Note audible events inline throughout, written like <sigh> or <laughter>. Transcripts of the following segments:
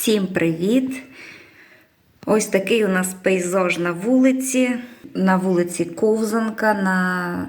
Всім привіт! Ось такий у нас пейзаж на вулиці. На вулиці Ковзанка, на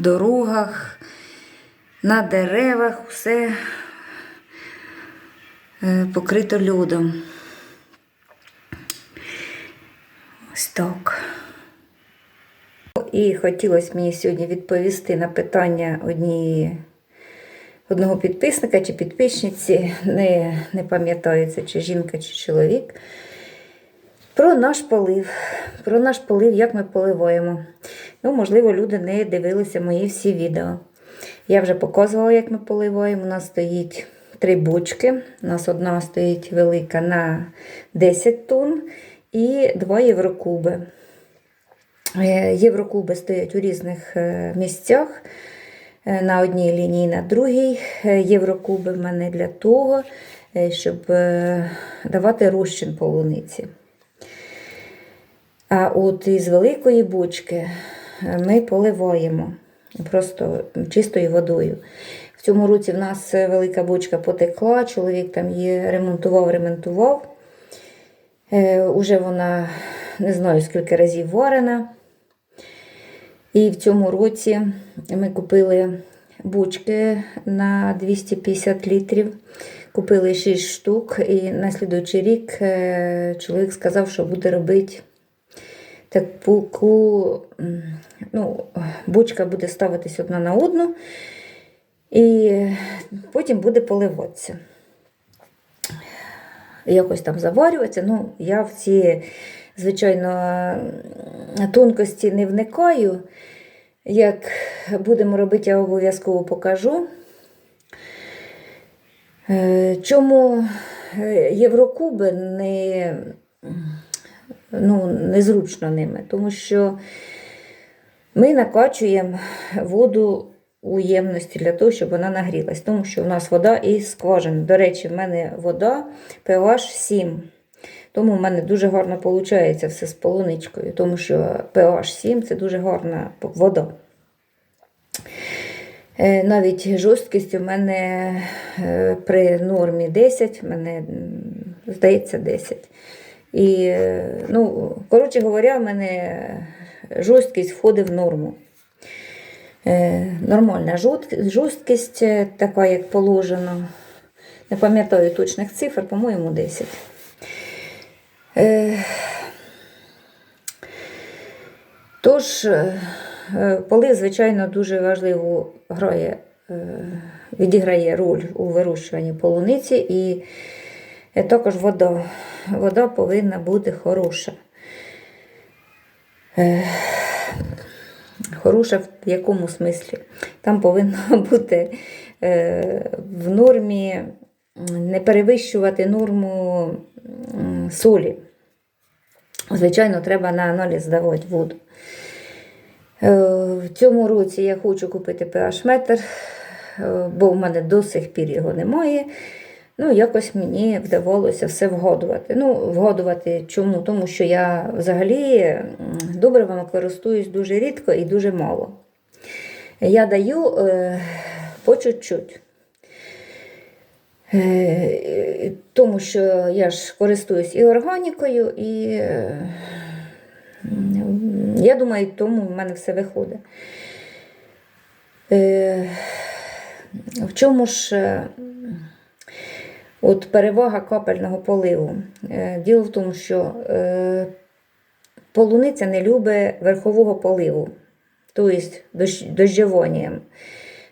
дорогах, на деревах, все е, покрито льодом. Ось так. І хотілося мені сьогодні відповісти на питання однієї одного підписника чи підписниці, не, не пам'ятаю, це чи жінка, чи чоловік. Про наш полив. Про наш полив, як ми поливаємо. Ну, можливо, люди не дивилися мої всі відео. Я вже показувала, як ми поливаємо. У нас стоїть три бочки. У нас одна стоїть велика на 10 тонн і два єврокуби. Е, Єврокуби стоять у різних е, місцях. Е, На одній лінії, на другій. Е, Єврокуби в мене для того, е, щоб давати розчин полуниці. А от із великої бочки ми поливаємо просто чистою водою. В цьому році в нас велика бочка потекла, чоловік там її ремонтував, ремонтував. Уже вона не знаю скільки разів варена. І в цьому році ми купили бочки на 250 літрів. Купили 6 штук, і на слідуючий рік е, чоловік сказав, що буде робити таку, ну, бочка буде ставитись одна на одну, і потім буде поливатися. Якось там заварюватися. Ну, я в ці, звичайно, тонкості не вникаю. Як будемо робити, я обов'язково покажу. Е, Чому е, Єврокуби не, ну, незручно ними? Тому що ми накачуємо воду у ємності для того, щоб вона нагрілась. Тому що у нас вода із скважин. До речі, в мене вода pH 7. Тому в мене дуже гарно виходить все з полуничкою, тому що pH 7 це дуже гарна вода. Е, Навіть жорсткість у мене е, при нормі 10, в мене здається 10. І, е, ну, коротше говоря, в мене жорсткість входить в норму. Е, Нормальна жорсткість, е, така, як положено. Не пам'ятаю точних цифр, по-моєму, 10. Е, Тож, е, звичайно, дуже важливу грає, відіграє роль у вирощуванні полуниці, і також вода. Вода повинна бути хороша. Хороша в якому смислі? Там повинна <laughs> бути е, в нормі не перевищувати норму солі. Звичайно, треба на аналіз здавати воду. Е, В цьому році я хочу купити pH-метр, е, бо в мене до сих пір його немає. Ну, якось мені вдавалося все вгадувати. Ну, вгадувати чому? Тому що я взагалі добривами користуюсь дуже рідко і дуже мало. Я даю е, по чуть-чуть. Е, Тому що я ж користуюсь і органікою, і е, я думаю, тому в мене все виходить. Е, В чому ж е, от перевага капельного поливу? Е, Діло в тому, що е, полуниця не любить верхового поливу, тобто дощ-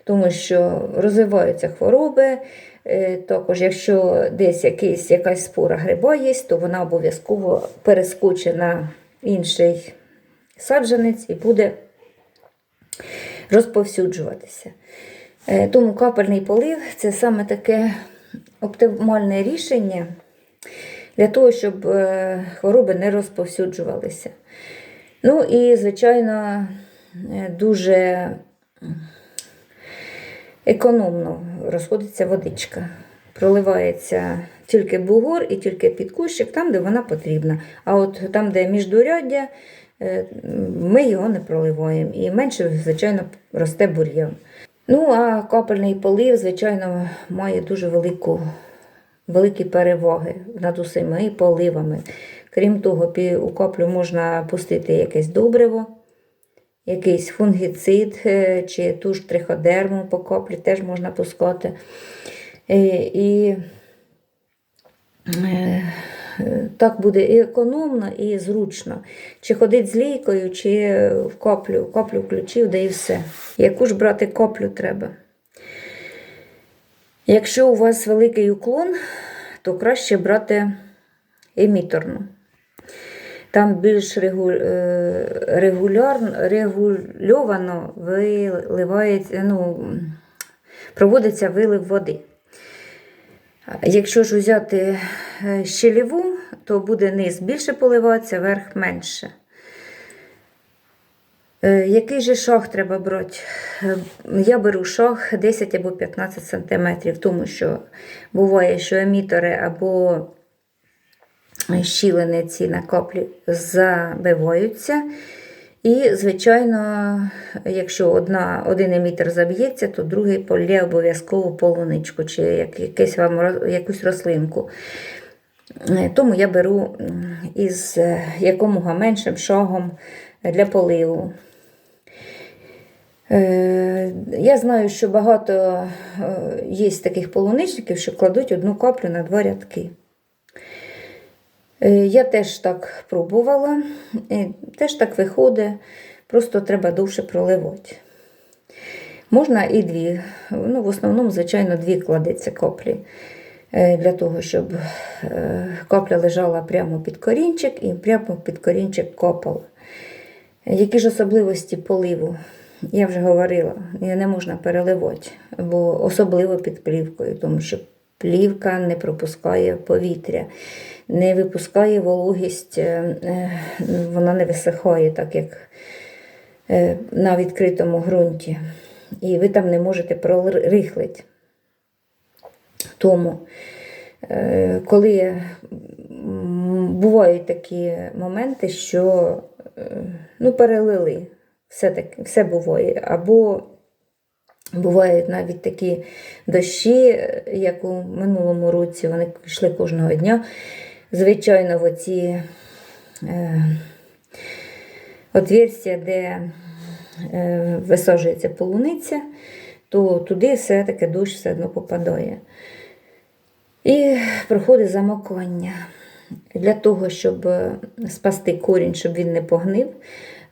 тому що розвиваються хвороби. Е, Також, якщо десь якийсь, якась спора гриба є, то вона обов'язково перескочить на інший саджанець і буде розповсюджуватися. Тому капельний полив це саме таке оптимальне рішення для того, щоб е, хвороби не розповсюджувалися. Ну і, звичайно, е, дуже економно розходиться водичка. Проливається тільки бугор і тільки під кущик, там, де вона потрібна. А от там, де міждуряддя, е, ми його не проливаємо. І менше, звичайно, росте бур'ян. Ну, а капельний полив, звичайно, має дуже велику великі переваги над усіма поливами. Крім того, у каплю можна пустити якесь добриво, якийсь фунгіцид е, чи ту ж триходерму по каплі теж можна пускати. Е, І е, так буде і економно, і зручно. Чи ходить з лійкою, чи в коплю, коплю включив, да і все. Яку ж брати коплю треба? Якщо у вас великий уклон, то краще брати еміторну. Там більш е, регульовано виливається, ну, проводиться вилив води. Якщо ж взяти е, щеліву, то буде низ більше поливатися, верх менше. Е, Який же шах треба брати? Е, Я беру шах 10 або 15 см, тому що буває, що емітори або щілини ці на каплі забиваються. І, звичайно, якщо одна, один емітер заб'ється, то другий полє обов'язково полуничку чи як, вам, якусь рослинку. Е, Тому я беру із е, якомога меншим шагом для поливу. Е, Я знаю, що багато є таких полуничників, що кладуть одну каплю на два рядки. Е, Я теж так пробувала, е, теж так виходить, просто треба довше проливати. Можна і дві, ну, в основному, звичайно, дві кладеться коплі. е, Для того, щоб капля лежала прямо під корінчик і прямо під корінчик копала. Які ж особливості поливу? Я вже говорила, не можна переливати, бо особливо під плівкою, тому що плівка не пропускає повітря, не випускає вологість, е, е, вона не висихає, так як е, на відкритому ґрунті. І ви там не можете прорихлити. Тому, коли бувають такі моменти, що ну, перелили, все, таки, все буває. Або бувають навіть такі дощі, як у минулому році, вони йшли кожного дня. Звичайно, в оці е, отверстя, де е, висаджується полуниця, то туди все-таки дощ все одно попадає. І проходить замокання. Для того, щоб е, спасти корінь, щоб він не погнив,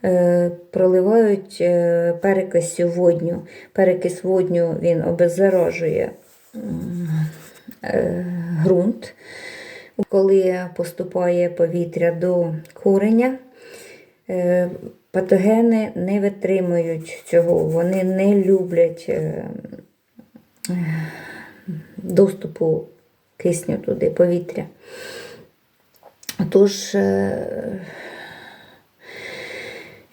е, проливають е, перекисю водню. Перекис водню він обеззаражує м, е, ґрунт. Коли поступає повітря до кореня, е, патогени не витримують цього, вони не люблять е, доступу кисню туди, повітря. Тож, е,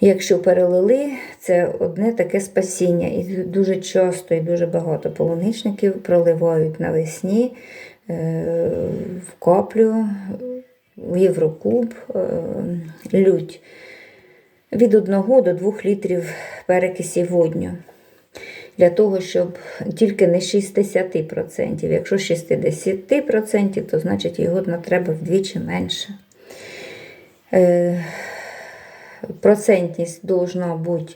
якщо перелили, це одне таке спасіння. І дуже часто і дуже багато полуничників проливають навесні в каплю, в Єврокуб, е, лють від 1 до 2 літрів перекисі водню. Для того, щоб тільки не 60%. Якщо 60%, то значить його треба вдвічі менше. Е, Процентність должна бути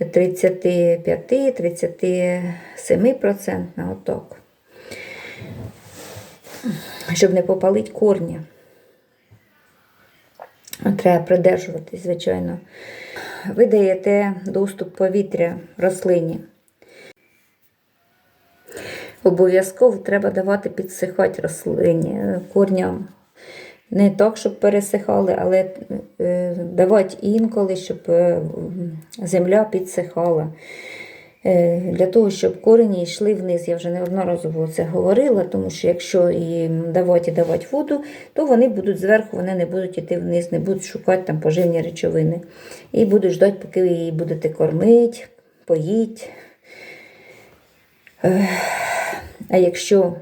35-37%, отак. Щоб не попалити корні. Треба придержуватись, звичайно. Ви даєте доступ повітря рослині. Обов'язково треба давати підсихати рослині е, корням. Не так, щоб пересихали, але е, давати інколи, щоб е, земля підсихала. Е, Для того, щоб корені йшли вниз. Я вже неодноразово це говорила, тому що якщо їм давати і давати воду, то вони будуть зверху, вони не будуть йти вниз, не будуть шукати там поживні речовини. І будуть ждати, поки ви її будете кормити, поїть. А якщо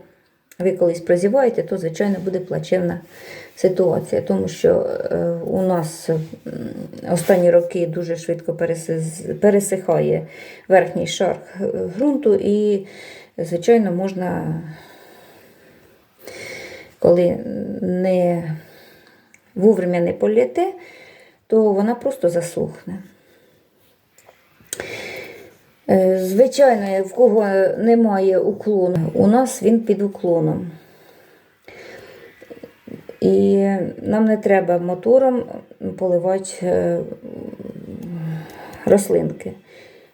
ви колись прозіваєте, то, звичайно, буде плачевна ситуація, тому що е, у нас останні роки дуже швидко переси- пересихає верхній шар ґрунту, і, звичайно, можна коли не вовремя не політе, то вона просто засохне. Е, Звичайно, в кого немає уклону, у нас він під уклоном. І нам не треба мотором поливати е, рослинки.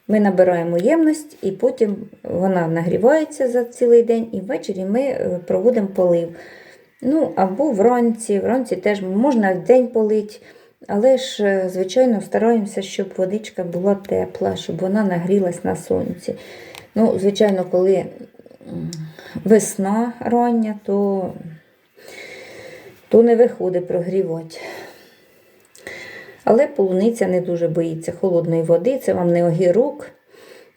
Ми набираємо ємність і потім вона нагрівається за цілий день, і ввечері ми е, проводимо полив. Ну, або вранці. Вранці теж можна в день полити, але ж, е, звичайно, стараємося, щоб водичка була тепла, щоб вона нагрілась на сонці. Ну, звичайно, коли весна рання, то, то не виходить прогрівати. Але полуниця не дуже боїться холодної води, це вам не огірок.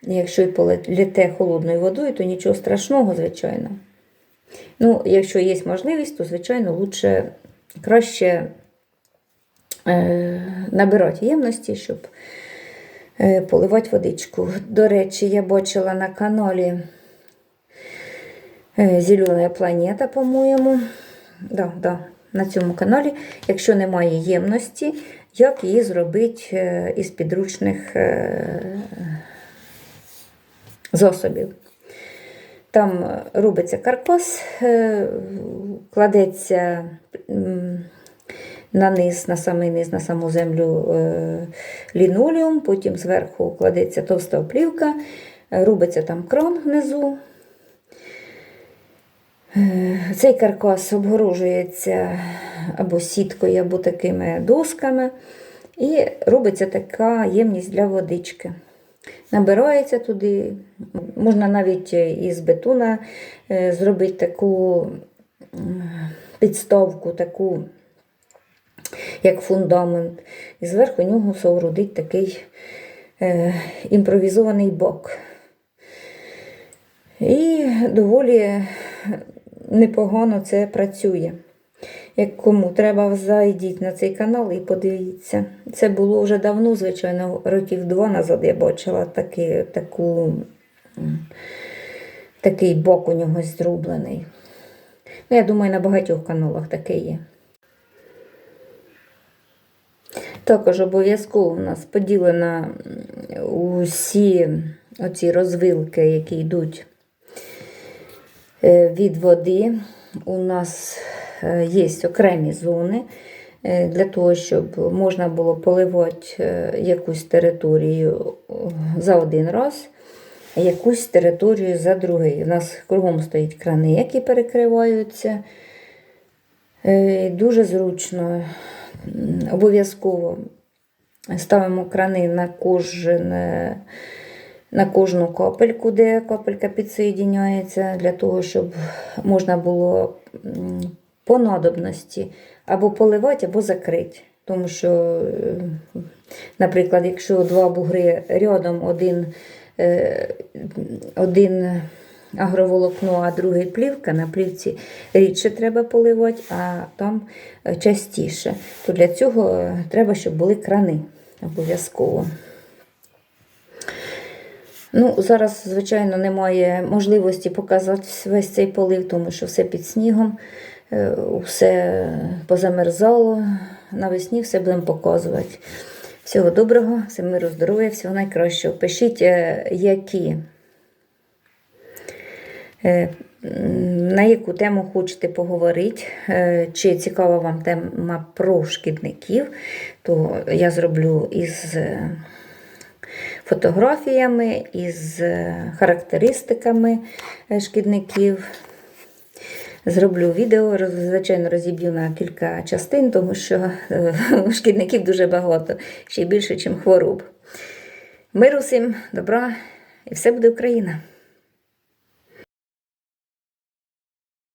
Якщо і політе холодною водою, то нічого страшного, звичайно. Ну, якщо є можливість, то, звичайно, лучше краще е, набирати ємності, щоб е, поливати водичку. До речі, я бачила на каналі е, Зелена планета, по-моєму. Да, да, на цьому каналі, якщо немає ємності, як її зробити е, із підручних е, засобів. Там е, робиться каркас, кладеться на низ, на самий низ, на саму землю лінолеум, потім зверху кладеться товста оплівка, робиться там кран внизу. Цей каркас обгорожується або сіткою, або такими досками, і робиться така ємність для водички. Набирається туди, можна навіть із бетона е, зробити таку підставку, таку, як фундамент, і зверху нього соорудить такий е, імпровізований бок. І доволі непогано це працює. Як кому треба, зайдіть на цей канал і подивіться. Це було вже давно, звичайно, років два назад я бачила таки, таку, такий бок у нього зроблений. Ну, я думаю, на багатьох каналах таке є. Також обов'язково у нас поділена усі оці розвилки, які йдуть від води. У нас е, є окремі зони е, для того, щоб можна було поливати е, якусь територію е, за один раз, а якусь територію за другий. У нас кругом стоять крани, які перекриваються. Е, Дуже зручно, обов'язково ставимо крани на кожен. На кожну капельку, де капелька підсоєдняється, для того, щоб можна було по надобності або поливати, або закрити. Тому що, е, наприклад, якщо два бугри рядом, один, е, один агроволокно, а другий плівка, на плівці рідше треба поливати, а там е, частіше. То для цього треба, щоб були крани обов'язково. Ну, зараз, звичайно, немає можливості показати весь цей полив, тому що все під снігом, е, все позамерзало. Навесні все будемо показувати. Всього доброго, всім миру, здоров'я, всього найкращого. Пишіть, е, які, е, на яку тему хочете поговорити, е, чи цікава вам тема про шкідників, то я зроблю із. Фотографіями, із характеристиками е, шкідників. Зроблю відео, звичайно, розіб'ю на кілька частин, тому що е, <laughs> шкідників дуже багато, ще більше, ніж хвороб. Миру всім, добра, і все буде Україна!